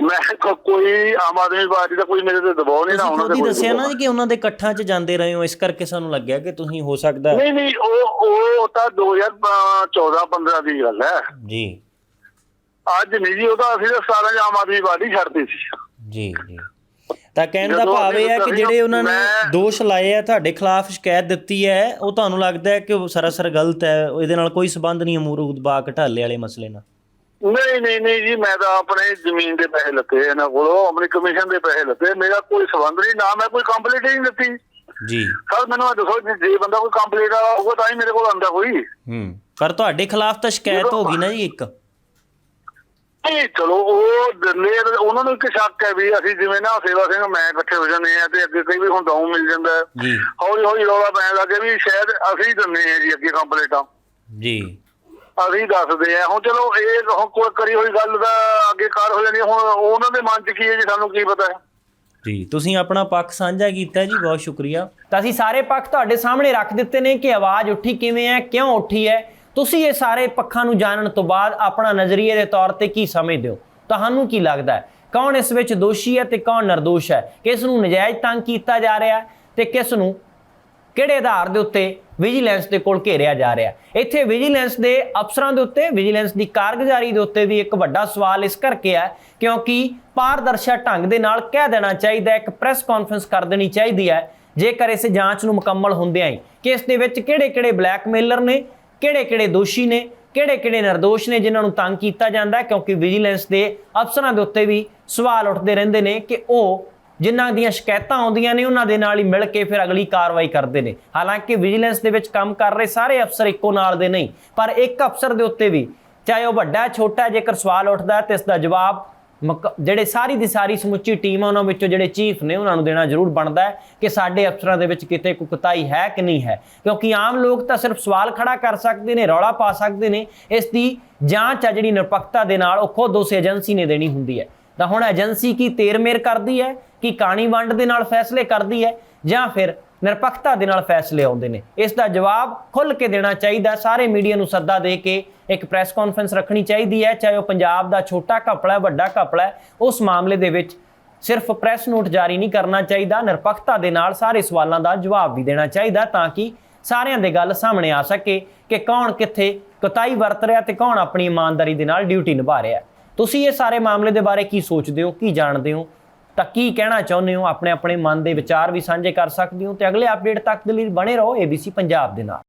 ਮੈਂ ਕੋ- ਕੋਈ ਆਮ ਆਦਮੀ ਪਾਰਟੀ ਦਾ ਕੋਈ ਮੇਰੇ ਤੇ ਦਬਾਅ ਨਹੀਂ ਨਾ ਤੁਸੀਂ ਉਹਨਾਂ ਖੁਦ ਹੀ ਕੋਈ ਦੱਸਿਆ ਨਾ ਕਿ ਉਹਨਾਂ ਦੇ ਇਕੱਠਾਂ 'ਚ ਜਾਂਦੇ ਰਹੇ ਹੋ ਇਸ ਕਰਕੇ ਸਾਨੂੰ ਲੱਗਿਆ ਕਿ ਤੁਸੀਂ ਹੋ ਸਕਦਾ ਨਹੀਂ ਨਹੀਂ ਉਹ ਉਹ ਤਾਂ 2014 15 ਦੀ ਗੱਲ ਹੈ। ਜੀ। ਅੱਜ ਨਹੀਂ ਜੀ ਉਹ ਤਾਂ ਅਸੀਂ ਤਾਂ 17 ਚ ਆਮ ਆਦਮੀ ਪਾਰਟੀ ਛੱਡਤੀ ਸੀ। ਜੀ ਜੀ। ਤਾਂ ਕਹਿਣ ਦਾ ਜਦੋਂ ਭਾਵ ਇਹ ਹੈ ਕਿ ਅਸੀਂ ਜਿਹੜੇ ਉਹਨਾਂ ਨੇ ਮੈਂ- ਦੋਸ਼ ਲਾਏ ਆ ਤੁਹਾਡੇ ਖਿਲਾਫ ਸ਼ਿਕਾਇਤ ਦਿੱਤੀ ਹੈ ਉਹ ਤੁਹਾਨੂੰ ਲੱਗਦਾ ਹੈ ਕਿ ਉਹ ਸਰਾਸਰ ਗਲਤ ਹੈ ਇਹਦੇ ਨਾਲ ਕੋਈ ਸਬੰਧ ਨਹੀਂ ਅਮਰੂਦ ਬਾਗ ਘਟਾਲੇ ਵਾਲੇ ਮਸਲੇ ਨਾਲ? ਨਹੀਂ ਨਹੀਂ ਨਹੀਂ ਜੀ ਮੈਂ ਤਾਂ ਆਪਣੇ ਜ਼ਮੀਨ ਦੇ ਪੈਸੇ ਲੱਤੇ ਇਹਨਾਂ ਕੋਲੋਂ ਆਪਣੀ ਕਮਿਸ਼ਨ ਦੇ ਪੈਸੇ ਲੱਤੇ ਮੇਰਾ ਕੋਈ ਸਬੰਧ ਨਹੀਂ ਨਾ ਮੈਂ ਕੋਈ ਕੰਪਲੀਟ ਹੀ ਨਹੀਂ ਦਿੱਤੀ। ਜੀ। ਸਰ ਮੈਨੂੰ ਇਹ ਦੱਸੋ ਜੀ, ਬੰਦਾ ਕੋਈ ਕੰਪਲੀਟ ਵਾਲਾ ਹੋਊਗਾ ਤਾਂ ਹੀ ਮੇਰੇ ਕੋਲ ਆਂਦਾ ਕੋਈ। ਹੂੰ। ਪਰ ਤੁਹਾਡੇ ਖਿਲਾਫ ਤਾਂ ਸ਼ਿਕਾਇਤ ਹੋ ਗਈ ਨਾ ਜੀ ਇੱਕ। ਨਹੀਂ ਚਲੋ ਉਹ ਦਿੰਦੇ ਆ, ਉਹਨਾਂ ਨੂੰ ਇੱਕ ਸ਼ੱਕ ਹੈ ਵੀ ਅਸੀਂ ਜਿਵੇਂ ਨਾ ਸੇਵਾ ਸਿੰਘ ਮੈਂ ਇਕੱਠੇ ਹੋ ਜਾਂਦੇ ਆ ਤੇ ਅੱਗੇ ਕਈ ਵੀ ਹੁਣ ਦਊ ਮਿਲ ਜਾਂਦਾ। ਹੈ। ਜੀ। ਹੌਲੀ ਹੌਲੀ ਰੌਲਾ ਪੈਣ ਲੱਗੇ ਵੀ ਸ਼ਾਇਦ ਅਸੀਂ ਦਿੰਦੇ ਆ ਜੀ ਅੱਗੇ ਕੰਪਲੀਟਾਂ ਜੀ। ਅਸੀਂ ਦੱਸਦੇ ਆ। ਹੁਣ ਚਲੋ ਇਹ ਹੁਣ ਕੋਈ ਕਰੀ ਹੋਈ ਗੱਲ ਦਾ ਅੱਗੇ ਕਾਰ ਹੋ ਜਾਂਦੀ ਹੁਣ ਉਹਨਾਂ ਦੇ ਮਨ 'ਚ ਕੀ ਹੈ ਜੀ? ਸਾਨੂੰ ਕੀ ਪਤਾ ਹੈ? ਜੀ, ਤੁਸੀਂ ਆਪਣਾ ਪੱਖ ਸਾਂਝਾ ਕੀਤਾ ਜੀ, ਬਹੁਤ ਸ਼ੁਕਰੀਆ। ਤਾਂ ਅਸੀਂ ਸਾਰੇ ਪੱਖ ਤੁਹਾਡੇ ਸਾਹਮਣੇ ਰੱਖ ਦਿੱਤੇ ਨੇ ਕਿ ਆਵਾਜ਼ ਉੱਠੀ ਕਿਵੇਂ ਹੈ, ਕਿਉਂ ਉੱਠੀ ਹੈ। ਤੁਸੀਂ ਇਹ ਸਾਰੇ ਪੱਖਾਂ ਨੂੰ ਜਾਣਨ ਤੋਂ ਬਾਅਦ ਆਪਣਾ ਨਜ਼ਰੀਏ ਦੇ ਤੌਰ ਤੇ ਕੀ ਸਮਝਦੇ ਹੋ? ਤੁਹਾਨੂੰ ਕੀ ਲੱਗਦਾ ਹੈ? ਕੌਣ ਇਸ ਵਿੱਚ ਦੋਸ਼ੀ ਹੈ ਤੇ ਕੌਣ ਨਿਰਦੋਸ਼ ਹੈ? ਕਿਸ ਨੂੰ ਨਜਾਇਜ਼ ਤੰਗ ਕੀਤਾ ਜਾ ਰਿਹਾ ਤੇ ਕਿਸ ਨੂੰ ਕਿਹੜੇ ਆਧਾਰ ਦੇ ਉੱਤੇ ਵਿਜੀਲੈਂਸ ਦੇ ਕੋਲ ਘੇਰਿਆ ਜਾ ਰਿਹਾ। ਇੱਥੇ ਵਿਜੀਲੈਂਸ ਦੇ ਅਫਸਰਾਂ ਦੇ ਉੱਤੇ ਵਿਜੀਲੈਂਸ ਦੀ ਕਾਰਗੁਜ਼ਾਰੀ ਦੇ ਉੱਤੇ ਵੀ ਇੱਕ ਵੱਡਾ ਸਵਾਲ ਇਸ ਕਰਕੇ ਹੈ, ਕਿਉਂਕਿ ਪਾਰਦਰਸ਼ਕ ਢੰਗ ਦੇ ਨਾਲ ਕਹਿ ਦੇਣਾ ਚਾਹੀਦਾ, ਇੱਕ ਪ੍ਰੈਸ ਕਾਨਫਰੰਸ ਕਰ ਦੇਣੀ ਚਾਹੀਦੀ ਹੈ, ਜੇਕਰ ਇਸ ਜਾਂਚ ਨੂੰ ਮੁਕੰਮਲ ਹੁੰਦਿਆਂ ਹੀ। ਕਿ ਇਸ ਦੇ ਵਿੱਚ ਕਿਹੜੇ-ਕਿਹੜੇ ਬਲੈਕਮੇਲਰ ਨੇ, ਕਿਹੜੇ-ਕਿਹੜੇ ਦੋਸ਼ੀ ਨੇ, ਕਿਹੜੇ-ਕਿਹੜੇ ਨਿਰਦੋਸ਼ ਨੇ ਜਿਨ੍ਹਾਂ ਨੂੰ ਤੰਗ ਕੀਤਾ ਜਾਂਦਾ, ਕਿਉਂਕਿ ਵਿਜੀਲੈਂਸ ਦੇ ਅਫਸਰਾਂ ਦੇ ਉੱਤੇ ਵੀ ਸਵਾਲ ਉੱਠਦੇ ਰਹਿੰਦੇ ਨੇ ਕਿ ਉਹ ਜਿਨ੍ਹਾਂ ਦੀਆਂ ਸ਼ਿਕਾਇਤਾਂ ਆਉਂਦੀਆਂ ਨੇ, ਉਹਨਾਂ ਦੇ ਨਾਲ ਹੀ ਮਿਲ ਕੇ ਫਿਰ ਅਗਲੀ ਕਾਰਵਾਈ ਕਰਦੇ ਨੇ। ਹਾਲਾਂਕਿ ਵਿਜੀਲੈਂਸ ਦੇ ਵਿੱਚ ਕੰਮ ਕਰ ਰਹੇ ਸਾਰੇ ਅਫਸਰ ਇੱਕੋ ਨਾਲ ਦੇ ਨਹੀਂ, ਪਰ ਇੱਕ ਅਫਸਰ ਦੇ ਉੱਤੇ ਵੀ, ਚਾਹੇ ਉਹ ਵੱਡਾ, ਛੋਟਾ, ਜੇਕਰ ਸਵਾਲ ਉੱਠਦਾ ਹੈ, ਤੇ ਇਸ ਦਾ ਜਵਾਬ ਮੁਕ- ਜਿਹੜੇ ਸਾਰੀ ਦੀ ਸਾਰੀ ਸਮੁੱਚੀ ਟੀਮ ਆ, ਉਹਨਾਂ ਵਿੱਚੋਂ ਜਿਹੜੇ ਚੀਫ ਨੇ, ਉਹਨਾਂ ਨੂੰ ਦੇਣਾ ਜ਼ਰੂਰ ਬਣਦਾ ਹੈ ਕਿ ਸਾਡੇ ਅਫਸਰਾਂ ਦੇ ਵਿੱਚ ਕਿਤੇ ਕੁਕਤਾਈ ਹੈ ਕਿ ਨਹੀਂ ਹੈ। ਕਿਉਂਕਿ ਆਮ ਲੋਕ ਤਾਂ ਸਿਰਫ ਸਵਾਲ ਖੜਾ ਕਰ ਸਕਦੇ ਨੇ, ਰੌਲਾ ਪਾ ਸਕਦੇ ਨੇ, ਇਸ ਦੀ ਜਾਂਚ ਆ ਜਿਹੜੀ ਨਿਰਪੱਖਤਾ ਦੇ ਨਾਲ ਉਹ ਖੁਦ ਉਸ ਏਜੰਸੀ ਨੇ ਦੇਣੀ ਹੁੰਦੀ ਹੈ। ਤਾਂ ਹੁਣ ਏਜੰਸੀ ਕੀ ਤੇਰਮੇਰ ਕਰਦੀ ਹੈ? ਕਿ ਕਾਣੀ ਵੰਡ ਦੇ ਨਾਲ ਫੈਸਲੇ ਕਰਦੀ ਹੈ? ਜਾਂ ਫਿਰ ਨਿਰਪੱਖਤਾ ਦੇ ਨਾਲ ਫੈਸਲੇ ਆਉਂਦੇ ਨੇ? ਇਸ ਦਾ ਜਵਾਬ ਖੁੱਲ ਕੇ ਦੇਣਾ ਚਾਹੀਦਾ। ਸਾਰੇ ਮੀਡੀਆ ਨੂੰ ਸੱਦਾ ਦੇ ਕੇ ਇੱਕ ਪ੍ਰੈਸ ਕਾਨਫਰੰਸ ਰੱਖਣੀ ਚਾਹੀਦੀ ਹੈ, ਚਾਹੇ ਉਹ ਪੰਜਾਬ ਦਾ ਛੋਟਾ ਘਪਲਾ ਹੈ, ਵੱਡਾ ਘਪਲਾ ਹੈ, ਉਸ ਮਾਮਲੇ ਦੇ ਵਿੱਚ ਸਿਰਫ ਪ੍ਰੈਸ ਨੋਟ ਜਾਰੀ ਨਹੀਂ ਕਰਨਾ ਚਾਹੀਦਾ। ਨਿਰਪੱਖਤਾ ਦੇ ਨਾਲ ਸਾਰੇ ਸਵਾਲਾਂ ਦਾ ਜਵਾਬ ਵੀ ਦੇਣਾ ਚਾਹੀਦਾ ਤਾਂ ਕਿ ਸਾਰਿਆਂ ਦੇ ਗੱਲ ਸਾਹਮਣੇ ਆ ਸਕੇ ਕਿ ਕੌਣ ਕਿੱਥੇ ਕੁਤਾਈ ਵਰਤ ਰਿਹਾ ਤੇ ਕੌਣ ਆਪਣੀ ਇਮਾਨਦਾਰੀ ਦੇ ਨਾਲ ਡਿਊਟੀ ਨਿਭਾ ਰਿਹਾ ਤੁਸੀਂ ਇਹ ਸਾਰੇ ਮਾਮਲੇ ਦੇ ਬਾਰੇ ਕੀ ਸੋਚਦੇ ਹੋ, ਕੀ ਜਾਣਦੇ ਹੋ? ਤਾਂ ਕੀ ਕਹਿਣਾ ਚਾਹੁੰਦੇ ਹੋ? ਆਪਣੇ ਆਪਣੇ ਮਨ ਦੇ ਵਿਚਾਰ ਵੀ ਸਾਂਝੇ ਕਰ ਸਕਦੇ ਹੋ ਤੇ ਅਗਲੇ ਅਪਡੇਟ ਤੱਕ ਦੇ ਲਈ ਬਣੇ ਰਹੋ ABC ਪੰਜਾਬ ਦੇ ਨਾਲ।